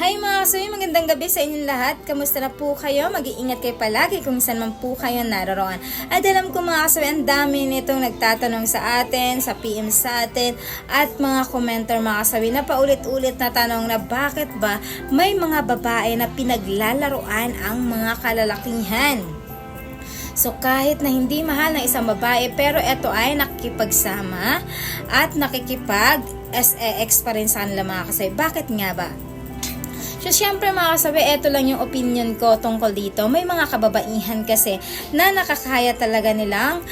Hi mga kasuy, magandang gabi sa inyong lahat. Kamusta na po kayo? Mag-iingat kayo palagi kung saan man po kayo naroon. At alam ko mga kasuy, ang dami nitong nagtatanong sa atin, sa PM sa atin, at mga commenter mga kasuy na paulit-ulit na tanong na bakit ba may mga babae na pinaglalaroan ang mga kalalakihan. So kahit na hindi mahal ng isang babae pero ito ay nakikipagsama at nakikipag SEX pa rin sa kanila mga kasay. Bakit nga ba? So, syempre mga kasabi, eto lang yung opinion ko tungkol dito. May mga kababaihan kasi na nakakaya talaga nilang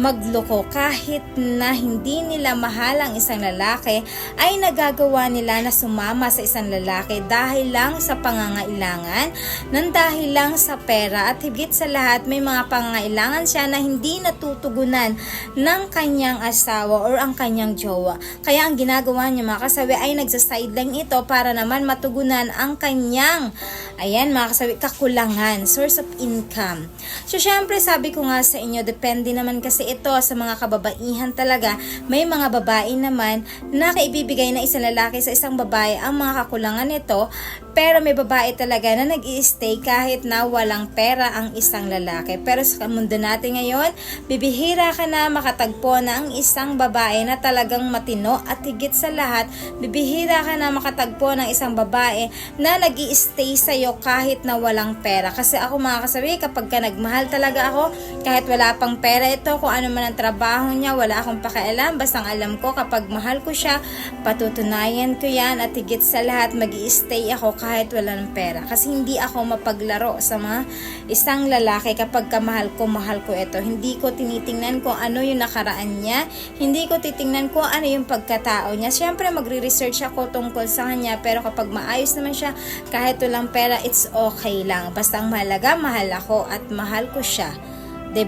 magloko kahit na hindi nila mahal ang isang lalaki ay nagagawa nila na sumama sa isang lalaki dahil lang sa pangangailangan ng dahil lang sa pera at higit sa lahat may mga pangangailangan siya na hindi natutugunan ng kanyang asawa or ang kanyang jowa. Kaya ang ginagawa niya mga kasabi ay nagsasideline ito para naman matugunan ang kanyang ayan mga kasabi kakulangan, source of income. So syempre sabi ko nga sa inyo, depende naman kasi ito sa mga kababaihan talaga. May mga babae naman na kaibibigay na isang lalaki sa isang babae ang mga kakulangan nito pero may babae talaga na nag stay kahit na walang pera ang isang lalaki. Pero sa mundo natin ngayon, bibihira ka na makatagpo na ang isang babae na talagang matino at higit sa lahat, bibihira ka na makatagpo ng isang babae na nag stay sa'yo kahit na walang pera. Kasi ako mga kasabi, kapag ka nagmahal talaga ako, kahit wala pang pera ito, kung ano man ang trabaho niya, wala akong pakialam. Basta ang alam ko, kapag mahal ko siya, patutunayan ko yan at higit sa lahat, mag stay ako kahit wala ng pera. Kasi hindi ako mapaglaro sa mga isang lalaki kapag kamahal ko, mahal ko ito. Hindi ko tinitingnan kung ano yung nakaraan niya. Hindi ko titingnan kung ano yung pagkatao niya. Siyempre, magre-research ako tungkol sa kanya. Pero kapag maayos naman siya, kahit walang pera, it's okay lang. Basta ang mahalaga, mahal ako at mahal ko siya.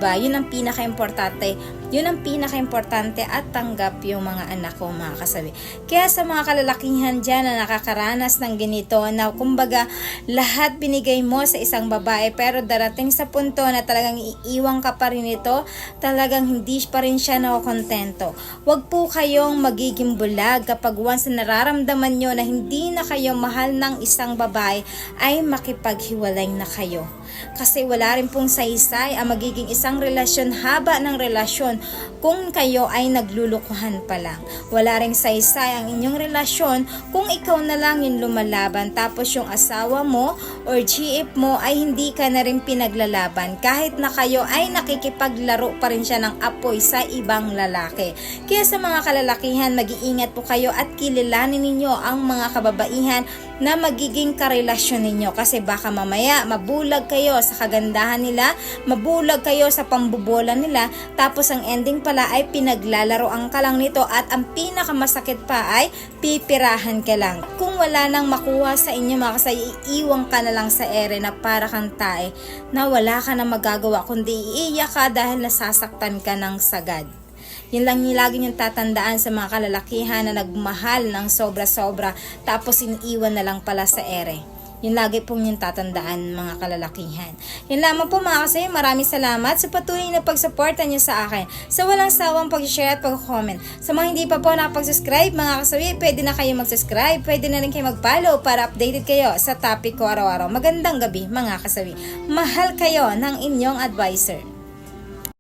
Ba? Yun ang pinaka-importante. Yun ang pinaka-importante at tanggap yung mga anak ko, mga kasabi. Kaya sa mga kalalakihan dyan na nakakaranas ng ganito, na kumbaga lahat binigay mo sa isang babae pero darating sa punto na talagang iiwang ka pa rin ito, talagang hindi pa rin siya nakokontento. Huwag po kayong magiging bulag kapag once na nararamdaman nyo na hindi na kayo mahal ng isang babae, ay makipaghiwalay na kayo. Kasi wala rin pong saysay ang magiging isang relasyon haba ng relasyon kung kayo ay naglulukuhan pa lang. Wala ring saysay ang inyong relasyon kung ikaw na lang yung lumalaban tapos yung asawa mo or GF mo ay hindi ka na rin pinaglalaban kahit na kayo ay nakikipaglaro pa rin siya ng apoy sa ibang lalaki. Kaya sa mga kalalakihan, mag-iingat po kayo at kilalanin ninyo ang mga kababaihan na magiging karelasyon ninyo kasi baka mamaya mabulag kayo sa kagandahan nila, mabulag kayo sa pambubola nila, tapos ang ending pala ay pinaglalaro ang ka lang nito at ang pinakamasakit pa ay pipirahan ka lang. Kung wala nang makuha sa inyo mga kasay, iiwang ka na lang sa ere na para kang tae na wala ka na magagawa kundi iiyak ka dahil nasasaktan ka ng sagad. Yun lang yung lagi niyong tatandaan sa mga kalalakihan na nagmahal ng sobra-sobra tapos iniiwan na lang pala sa ere. Yun lagi pong yung tatandaan mga kalalakihan. Yun lamang po mga kasi maraming salamat sa patuloy na pagsuporta niyo sa akin. Sa walang sawang pag-share at pag-comment. Sa mga hindi pa po nakapag-subscribe mga kasawi, pwede na kayo mag-subscribe. Pwede na rin kayo mag-follow para updated kayo sa topic ko araw-araw. Magandang gabi mga kasawi. Mahal kayo ng inyong advisor.